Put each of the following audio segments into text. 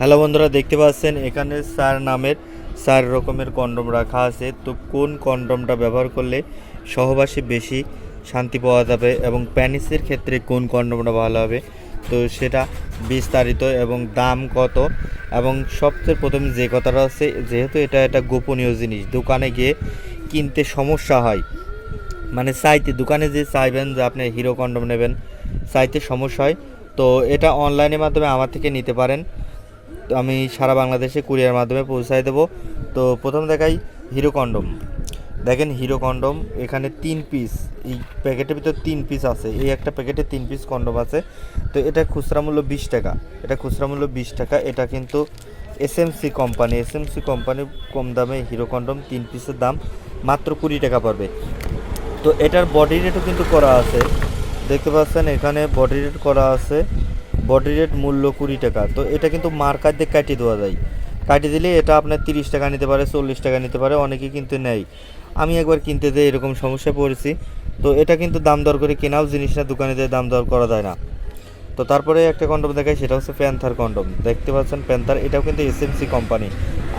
Hello বন্ধুরা, দেখতে পাচ্ছেন এখানে চার নামের চার রকমের কন্ডম রাখা আছে। তো কোন কন্ডমটা ব্যবহার করলে সহবাসী বেশি শান্তি পাওয়া যাবে এবং প্যানিসের ক্ষেত্রে কোন কন্ডমটা ভালো হবে? তো সেটা বিস্তারিত এবং দাম কত? এবং সবচেয়ে প্রথম যে কথাটা হচ্ছে যেহেতু এটা একটা গোপনীয় জিনিস, দোকানে গিয়ে কিনতে সমস্যা হয়। মানে চাইতে, দোকানে যে চাইবেন যে আপনি হিরো কন্ডম নেবেন, চাইতে সমস্যা হয়। তো এটা অনলাইনের মাধ্যমে আমার থেকে নিতে পারেন। আমি সারা বাংলাদেশে কুরিয়ার মাধ্যমে পৌঁছায় দেবো। তো প্রথম দেখাই হিরো কন্ডম। দেখেন হিরো কন্ডম, এখানে তিন পিস এই প্যাকেটের ভিতর তিন পিস আছে। এই একটা প্যাকেটে তিন পিস কন্ডম আছে। তো এটা খুচরা মূল্য বিশ টাকা। এটা খুচরা মূল্য বিশ টাকা। এটা কিন্তু এসএমসি কোম্পানি এসএমসি কোম্পানি কম দামে হিরো কন্ডম তিন পিসের দাম মাত্র কুড়ি টাকা পড়বে। তো এটার বডি রেটও কিন্তু করা আছে। দেখতে পাচ্ছেন, এখানে বডি রেট করা আছে বডি রেট মূল্য কুড়ি টাকা। তো এটা কিন্তু মার্কার দিয়ে কাটিয়ে দেওয়া যায়। কাটিয়ে দিলে এটা আপনার তিরিশ টাকা নিতে পারে, চল্লিশ টাকা নিতে পারে অনেকে কিন্তু নেয়। আমি একবার কিনতে যাই এরকম সমস্যায় পড়েছি। তো এটা কিন্তু দাম দর করে কেনাও জিনিস না, দোকানে দিয়ে দাম দর করা যায় না। তো তারপরে একটা কন্ডম দেখাই, সেটা হচ্ছে প্যান্থার কন্ডম দেখতে পাচ্ছেন প্যান্থার এটাও কিন্তু এসএমসি কোম্পানি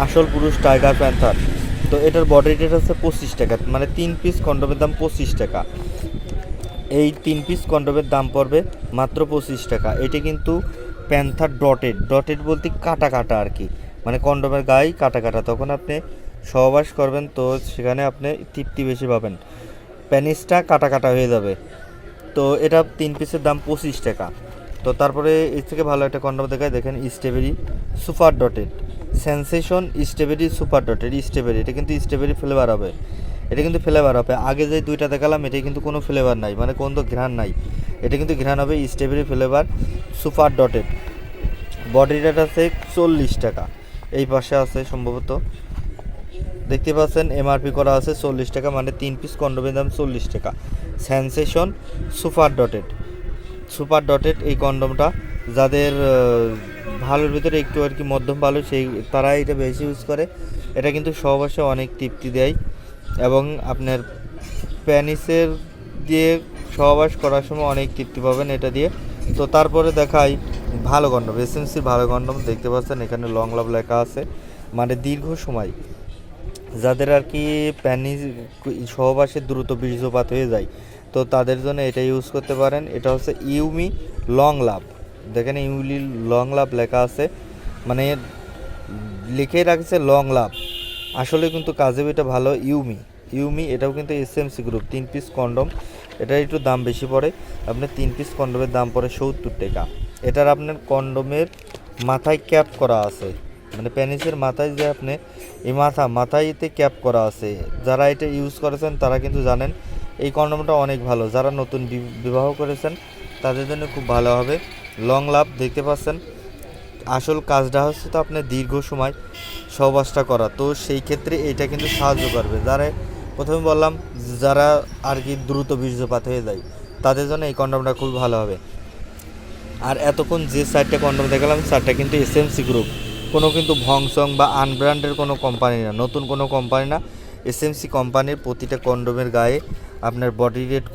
আসল পুরুষ টাইগার প্যান্থার তো এটার বডি রেট হচ্ছে পঁচিশ টাকা মানে তিন পিস কন্ডমের দাম পঁচিশ টাকা। এই তিন পিস কন্ডমের দাম পড়বে মাত্র পঁচিশ টাকা। এটি কিন্তু প্যান্থার ডটেড ডটেড বলতে কাটা কাটা আর কি। মানে কন্ডমের গায়ে কাটা কাটা। তখন আপনি সহবাস করবেন তো সেখানে আপনি তৃপ্তি বেশি পাবেন। প্যানিসটা কাটা কাটা হয়ে যাবে। তো এটা তিন পিসের দাম পঁচিশ টাকা। তো তারপরে এর থেকে ভালো একটা কন্ডম দেখায় দেখেন strawberry super dotted sensation strawberry super dotted strawberry এটা কিন্তু স্ট্রবেরি ফ্লেভার হবে। এটা কিন্তু ফ্লেভার হবে। আগে যে দুইটা দেখালাম এটা কিন্তু কোনো ফ্লেভার নাই মানে কোনো তো ঘ্রাণ নাই। এটা কিন্তু ঘ্রাণ হবে strawberry flavour super dotted body rate আছে চল্লিশ টাকা। এই পাশে আছে সম্ভবত। দেখতে পাচ্ছেন এমআরপি করা আছে চল্লিশ টাকা মানে তিন পিস কন্ডোমের দাম চল্লিশ টাকা। Sensation super dotted super dotted এই কন্ডমটা যাদের ভালোর ভিতরে একটু আর কি মধ্যম ভালো, সেই তারা এটা বেশি ইউজ করে। এটা কিন্তু সহবাসে অনেক তৃপ্তি দেয়। এবং আপনার প্যানিসের দিয়ে সহবাস করার সময় অনেক তৃপ্তি পাবেন এটা দিয়ে। তো তারপরে দেখাই ভালো কন্ডম এসএমসির ভালো কন্ডম দেখতে পাচ্ছেন এখানে লং লাভ লেখা আছে। মানে দীর্ঘ সময় যাদের আর কি প্যানিস সহবাসে দ্রুত বীর্যপাত হয়ে যায়, তো তাদের জন্য এটা ইউজ করতে পারেন। এটা হচ্ছে ইউমি লং লাভ দেখেন ইউলি লং লাভ লেখা আছে। মানে লিখে রাখছে লং লাভ আসলে কিন্তু কাজে এটা ভালো ইউমি ইউমি এটাও কিন্তু এসএমসি গ্রুপ তিন পিস কন্ডম এটার একটু দাম বেশি পড়ে, আপনার তিন পিস কন্ডমের দাম পড়ে সত্তর টাকা। এটার আপনার কন্ডমের মাথায় ক্যাপ করা আছে। মানে প্যানিসের মাথায় যে আপনি, এই মাথা মাথায় এতে ক্যাপ করা আছে। যারা এটা ইউজ করেছেন, তারা কিন্তু জানেন, এই কন্ডমটা অনেক ভালো। যারা নতুন বিবাহ করেছেন, তাদের জন্য খুব ভালো হবে। লং লাভ দেখতে পাচ্ছেন। আসল কাজটা হচ্ছে তো আপনার দীর্ঘ সময় সহবাসটা করা। তো সেই ক্ষেত্রে এটা কিন্তু সাহায্য করবে। যারা প্রথমে বললাম, যারা আর কি দ্রুত বীর্যপাত হয়ে যায়, তাদের জন্য এই কন্ডমটা খুব ভালো হবে। আর এতক্ষণ যে চারটে কন্ডম দেখালাম চারটা কিন্তু এস এসএমসি গ্রুপ কোনো কিন্তু ভংসং বা আনব্র্যান্ডের কোনো কোম্পানি না, নতুন কোনো কোম্পানি না। এস এসএমসি কোম্পানির প্রতিটা কন্ডমের গায়ে আপনার বডি রেট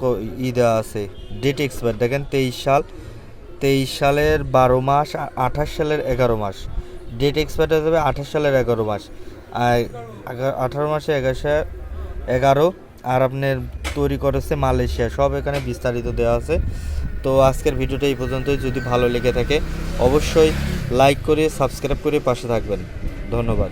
ই দেওয়া আছে। ডেট এক্সপায়ার দেখেন তেইশ সাল। তেইশ সালের বারো মাস আঠাশ সালের এগারো মাস। ডেট এক্সপায়ার হয়ে যাবে আঠাশ সালের এগারো মাস। আঠারো মাসে এগারো এগারো। আর আপনার তৈরি করেছে মালয়েশিয়া। সব এখানে বিস্তারিত দেওয়া আছে। তো আজকের ভিডিওটা এই পর্যন্তই। যদি ভালো লেগে থাকে, অবশ্যই লাইক করে সাবস্ক্রাইব করে পাশে থাকবেন। ধন্যবাদ।